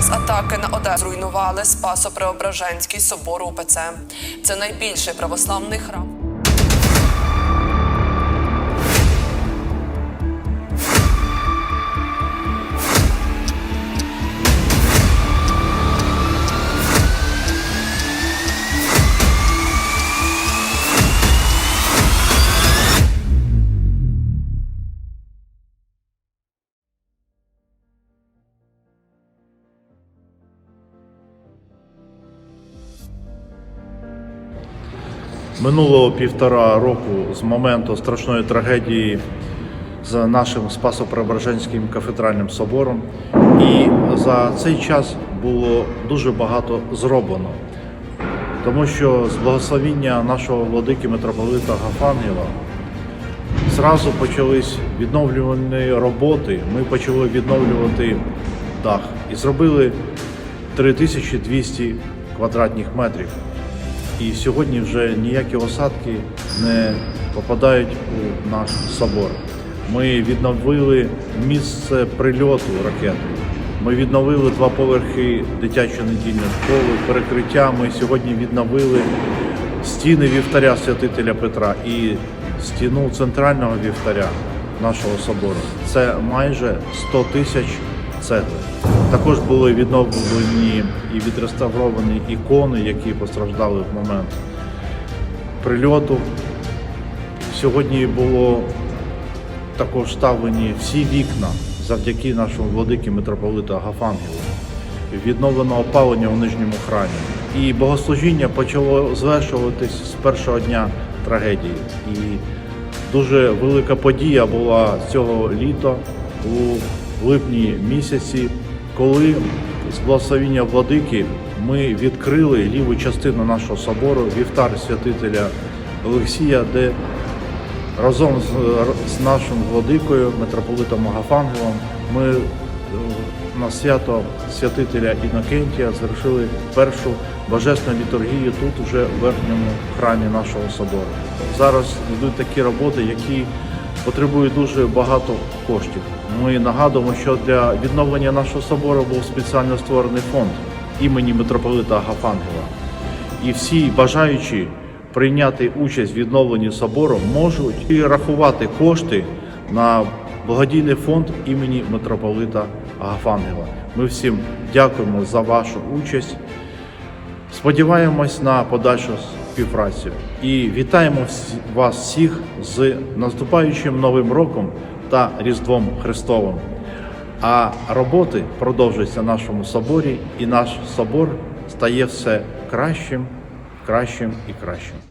час атаки на Одесу зруйнували Спасо-Преображенський собор УПЦ. Це найбільший православний храм. Минуло півтора року з моменту страшної трагедії з нашим Спасо-Преображенським кафедральним собором, і за цей час було дуже багато зроблено, тому що з благословіння нашого владики митрополита Гафангела зразу почались відновлювані роботи. Ми почали відновлювати дах і зробили 3200 квадратних метрів. І сьогодні вже ніякі осадки не попадають у наш собор. Ми відновили місце прильоту ракети. Ми відновили два поверхи дитячої недільної школи, перекриття. Ми сьогодні відновили стіни вівтаря святителя Петра і стіну центрального вівтаря нашого собору. Це майже 100 тисяч цегли. Також були відновлені і відреставровані ікони, які постраждали в момент прильоту. Сьогодні було також вставлені всі вікна завдяки нашому владикі митрополита Гафангелу. Відновлено опалення у нижньому храмі. І богослужіння почало звершуватись з першого дня трагедії. І дуже велика подія була цього літа у липні місяці, коли з благословіння владики ми відкрили ліву частину нашого собору, вівтар святителя Олексія, де разом з, нашим владикою, митрополитом Агафангелом, ми е, на свято святителя Інокентія завершили першу божественну літургію тут, уже в верхньому храмі нашого собору. Зараз йдуть такі роботи, які потребують дуже багато коштів. Ми нагадуємо, що для відновлення нашого собору був спеціально створений фонд імені митрополита Агафангела. І всі бажаючі прийняти участь в відновленні собору можуть і рахувати кошти на благодійний фонд імені митрополита Агафангела. Ми всім дякуємо за вашу участь. Сподіваємось на подальшу співпрацю і вітаємо вас всіх з наступаючим новим роком та Різдвом Христовим. А роботи продовжуються в нашому соборі, і наш собор стає все кращим, кращим і кращим.